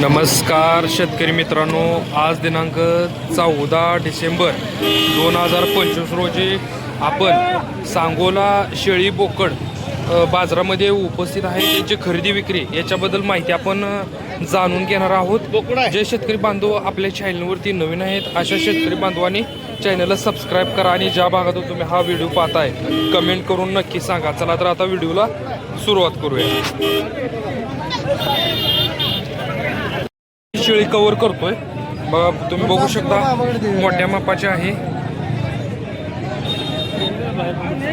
नमस्कार शेतकरी मित्रांनो आज दिनांक चौदा डिसेंबर दोन हजार पंचवीस रोजी आपण सांगोला शेळी बोकड बाजारामध्ये उपस्थित आहे. त्यांची खरेदी विक्री याच्याबद्दल माहिती आपण जाणून घेणार आहोत. जे शेतकरी बांधव आपल्या चॅनलवरती नवीन आहेत अशा शेतकरी बांधवांनी चॅनलला सबस्क्राईब करा आणि ज्या भागातून तुम्ही हा व्हिडिओ पाहताय कमेंट करून नक्की सांगा. चला तर आता व्हिडिओला सुरुवात करूया. शेळी कव्हर करतोय. बघा तुम्ही बघू शकता मोठ्या मापाची आहे.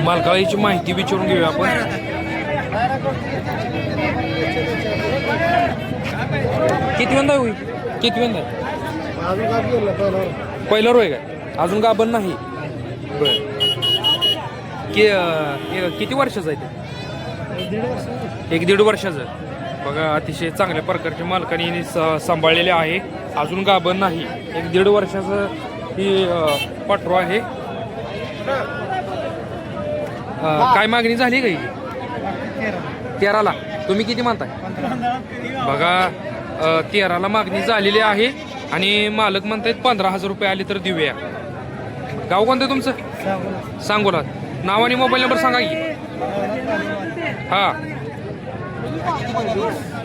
मालकाळीची माहिती विचारून घेऊया आपण. किती वेंदा होईल? किती वेंदा पहिला रोय काय? अजून गाभण नाही. बरं. कि किती वर्षाचं आहे ते? एक दीड वर्षाचं. बघा अतिशय चांगल्या प्रकारच्या मालकाने स- सांभाळलेले आहे. अजून गाभण नाही. एक दीड वर्षाचं ही पाठरो आहे. काय मागणी झाली काही तेराला. तुम्ही किती म्हणताय बघा तेराला मागणी झालेली आहे आणि मालक म्हणतायत पंधरा हजार रुपये आले तर देऊया. गाव कोणतं तुमचं? सांगोला. नाव आणि मोबाईल नंबर सांगा की. हा.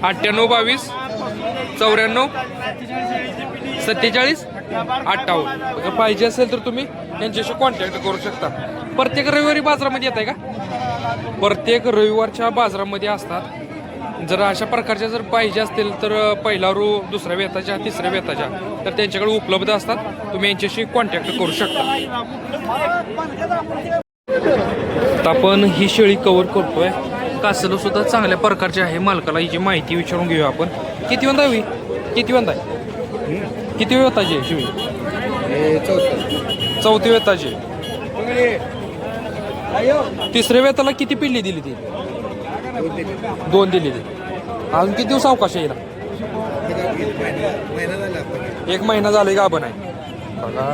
अठ्ठ्याण्णव बावीस चौऱ्याण्णव सत्तेचाळीस अठ्ठावन्न. पाहिजे असेल तर तुम्ही त्यांच्याशी कॉन्टॅक्ट करू शकता. प्रत्येक रविवारी बाजारामध्ये येत आहे का? प्रत्येक रविवारच्या बाजारामध्ये असतात. जर अशा प्रकारच्या जर पाहिजे असतील तर पहिला रो दुसऱ्या वेताच्या तिसऱ्या वेताच्या तर त्यांच्याकडे उपलब्ध असतात. तुम्ही यांच्याशी कॉन्टॅक्ट करू शकता. आता आपण ही शेळी कवर करतोय. कासलं सुद्धा चांगल्या प्रकारचे आहे मालकाला हिची माहिती विचारून घेऊया आपण. किती वंदा हवी किती वंदा आहे? किती वेताची आहे शेळी चौथी. वेताची तिसऱ्या वेताला किती पिल्ली दिली ती? दोन दिली. ती. अजून किती दिवस अवकाश येईल एक महिना झाला गाभण आहे. बघा.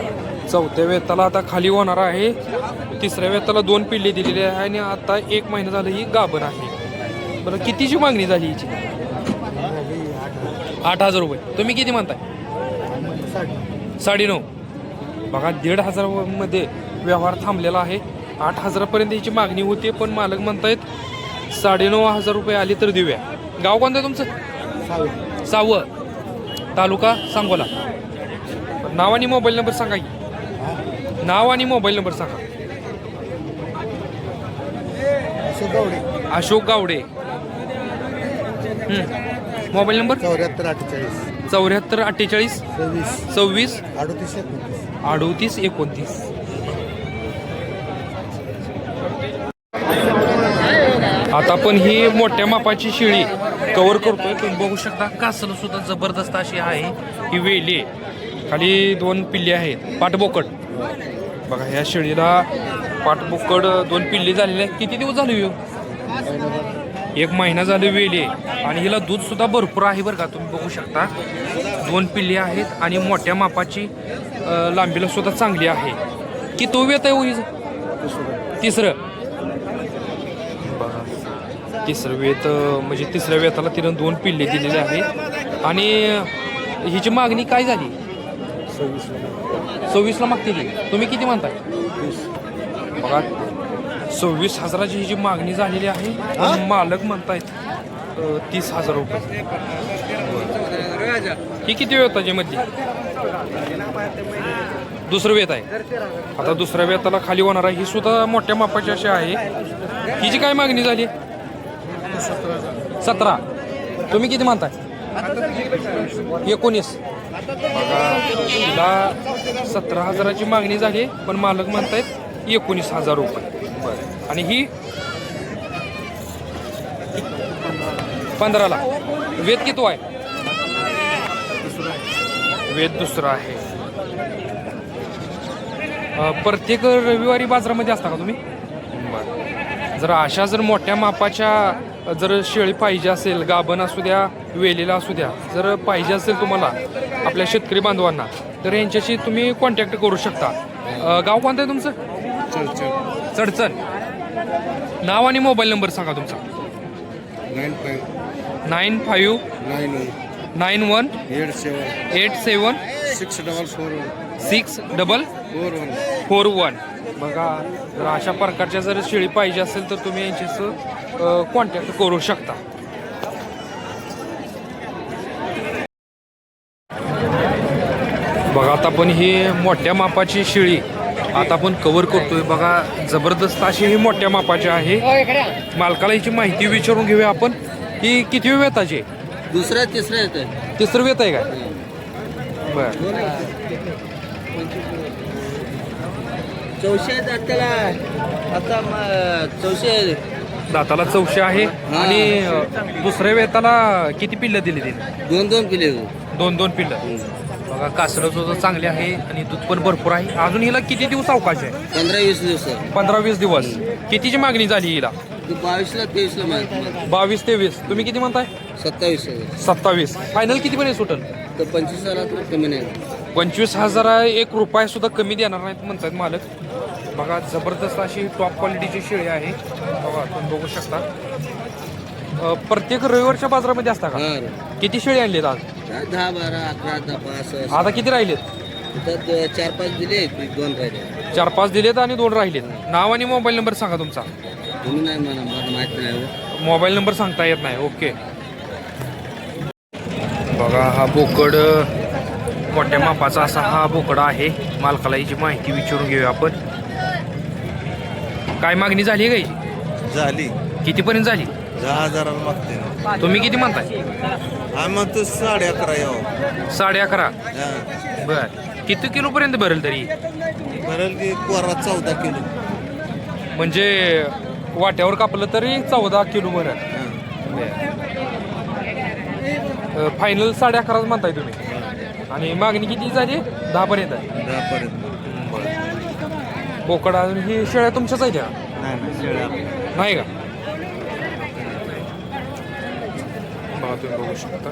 चौथ्या वेताला आता खाली होणार आहे. तिसऱ्या वेताला दोन पिल्ले दिलेली आहे आणि आता एक महिना झाला ही गाभण आहे. बरं कितीची मागणी झाली हिची? आठ हजार रुपये. तुम्ही किती म्हणताय? साडेनऊ. बघा दीड हजारामध्ये व्यवहार थांबलेला आहे. आठ हजारापर्यंत याची मागणी होती पण मालक म्हणतायत साडेनऊ हजार रुपये आले तर देऊया. गाव कोणतं आहे तुमचं? सावं तालुका सांगोला. नाव आणि मोबाईल नंबर सांगा की. नाव आणि मोबाईल नंबर सांगा. अशोक गावडे. Mobile number? चौऱ्याहत्तर अठ्ठेचाळीस. चौऱ्याहत्तर अठ्ठेचाळीस? सव्वीस. सव्वीस? अडतीस एकोणतीस. अडोतीस एकोणतीस. आता आपण ही मोठ्या मापाची शिळी कव्हर करतोय. तुम्ही बघू शकता कासल सुद्धा जबरदस्त अशी आहे ही वेली. खाली दोन पिल्ले आहेत. पाटबोकड बघा ह्या शेळीला पाठबुकड दोन पिल्ले झालेले आहेत. किती दिवस झाले एक महिना झाले वेली आणि हिला दूध सुद्धा भरपूर आहे बरं का तुम्ही बघू शकता. दोन पिल्ले आहेत आणि मोठ्या मापाची लांबीला सुद्धा चांगली आहे. की तो वेत आहे होईज तिसरं. बघा तिसरं वेत म्हणजे तिसऱ्या वेताला तिनं दोन पिल्ले दिलेले आहेत. आणि हिची मागणी काय झाली? सव्वीसला. मागते ती तुम्ही किती म्हणताय? बघा सव्वीस हजाराची ही जी मागणी झालेली आहे मालक म्हणतायत तीस हजार रुपये. ही किती वेळ होता मध्ये दुसरं वेत आहे. आता दुसऱ्या वेताला खाली होणार आहे. ही सुद्धा मोठ्या मापाची अशी आहे. हिची काय मागणी झाली? सतरा. तुम्ही किती म्हणताय? एकोणीस. बघा हिला सतरा हजाराची मागणी झाली पण मालक म्हणतायत एकोणीस हजार रुपये. बरं. आणि ही पंधराला. वेद किती आहे? वेद दुसरा आहे. प्रत्येक रविवारी बाजारामध्ये असता का तुम्ही? बरं. जर अशा जर मोठ्या मापाच्या जर शेळी पाहिजे असेल गाभण असू द्या वेलेला असू द्या जर पाहिजे असेल तुम्हाला आपल्या शेतकरी बांधवांना तर यांच्याशी तुम्ही कॉन्टॅक्ट करू शकता. अ, गाव कोणतं आहे तुमचं? चडचण. नाव आणि मोबाईल नंबर सांगा तुमचा. Nine five. Nine five. Nine nine one. Eight seven. Eight seven. Six double four one. Six double four one. Four one. बघा जर अशा प्रकारच्या जर शेळी पाहिजे असेल तर तुम्ही यांच्याशी कॉन्टॅक्ट करू शकता. बघा आता आपण ही मोठ्या मापाची शेळी आता आपण कव्हर करतोय. बघा जबरदस्त अशी ही मोठ्या मापाची आहे. मालकाला याची माहिती विचारून घेऊया आपण. ही किती वेताची आहे? दुसरा तिसरा येतोय तिसरं वेत आहे काय बर. चौशे आहेत त्याला आता म- चौशे आहे. दाताला चौशे आहे. आणि दुसऱ्या वेताला किती पिल्लं दिली तिने? दोन दोन किलो दोन दोन पिल्लं. बघा कासरं सुद्धा चांगली आहे आणि दूध पण भरपूर आहे. अजून हिला किती दिवस अवकाश आहे? पंधरा वीस दिवस. पंधरा वीस दिवस. कितीची मागणी झाली हिला? बावीसला तेवीसला बावीस तेवीस. तुम्ही किती म्हणताय? सत्तावीस सत्तावीस. फायनल किती पर्यंत सुटल तर पंचवीस हजार कमी नाही. पंचवीस हजार एक रुपया सुद्धा कमी देणार नाहीत म्हणतात मालक. बघा जबरदस्त अशी टॉप क्वालिटीची शेळी आहे. बघा तुम्ही बघू शकता. प्रत्येक रविवारच्या बाजारामध्ये असता का. किती शेळी आणलीत आज? काय दहा बारा अकरा दहा पाच असं. आता किती राहिलेत? दो- चार पाच दिले ते दोन राहिले. चार पाच दिलेत आणि दोन राहिलेत. नाव आणि मोबाईल नंबर सांगा तुमचा. तुम्ही नाही मला मला माहीत नाही हो. मोबाईल नंबर सांगता येत नाही ओके. बघा हा बोकड मोठ्या मापाचा असा हा बोकड आहे. मालकाला याची माहिती विचारून घेऊया आपण. काय मागणी झाली आहे का याची झाली. कितीपर्यंत झाली? दहा हजाराला मागते. ना तुम्ही किती म्हणताय? हा मग तू साडे अकरा यावं साडे अकरा? हा. बर. किती किलो पर्यंत भरेल तरी? भरेल की कोरा चौदा किलो. म्हणजे वाट्यावर कापलं तरी चौदा किलो भरेल. हा. फायनल साडे अकराच म्हणताय तुम्ही? आणि मागणी किती झाली? दहा पर्यंत आहे. दहा पर्यंत. बोकड अजून ही शेळ्या तुमच्याच आहेत का नाही नाही शेळ्या. नाही का? बघा तुम्ही बघू शकता.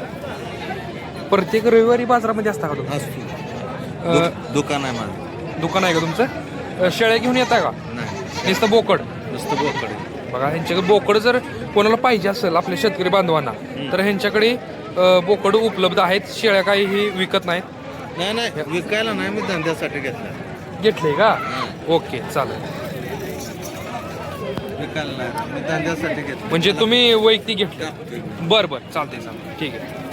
प्रत्येक रविवारी बाजारामध्ये असता का तुम्ही? असतो. दुकान आहे माझं. दुकान आहे का तुमचं? शेळ्या घेऊन येता का? नाही. नुसतं बोकड? नुसतं बोकडे. बघा ह्यांच्याकडे बोकड जर कोणाला पाहिजे असेल आपल्या शेतकरी बांधवांना तर ह्यांच्याकडे बोकड उपलब्ध आहेत. शेळ्या काही विकत नाहीत. नाही नाही. विकायला नाही मी धंद्यासाठी घेतला घेतले का? ओके चालेल. विकायला नाही मी धंद्यासाठी घेतला म्हणजे तुम्ही वैयक्तिक घेतले. बरं बरं. चालतंय चालतंय. ठीक आहे.